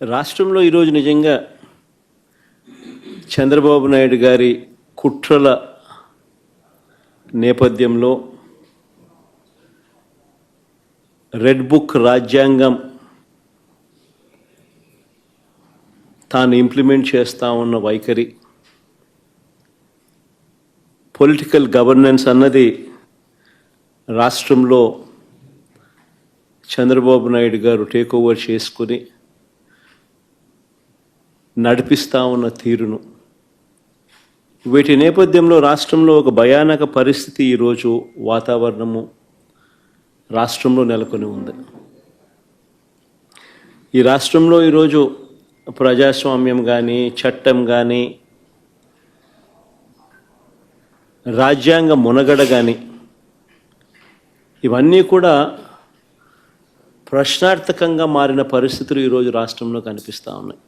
రాష్ట్రంలో ఈరోజు నిజంగా చంద్రబాబు నాయుడు గారి కుట్రల నేపథ్యంలో రెడ్ బుక్ రాజ్యాంగం తాను ఇంప్లిమెంట్ చేస్తా ఉన్న వైఖరి పొలిటికల్ గవర్నెన్స్ అన్నది రాష్ట్రంలో చంద్రబాబు నాయుడు గారు టేక్ ఓవర్ చేసుకుని నడిపిస్తా ఉన్న తీరును. వీటి నేపథ్యంలో రాష్ట్రంలో ఒక భయానక పరిస్థితి ఈరోజు వాతావరణము రాష్ట్రంలో నెలకొని ఉంది. ఈ రాష్ట్రంలో ఈరోజు ప్రజాస్వామ్యం కానీ చట్టం కానీ రాజ్యాంగ మునగడ కానీ ఇవన్నీ కూడా ప్రశ్నార్థకంగా మారిన పరిస్థితులు ఈరోజు రాష్ట్రంలో కనిపిస్తూ ఉన్నాయి.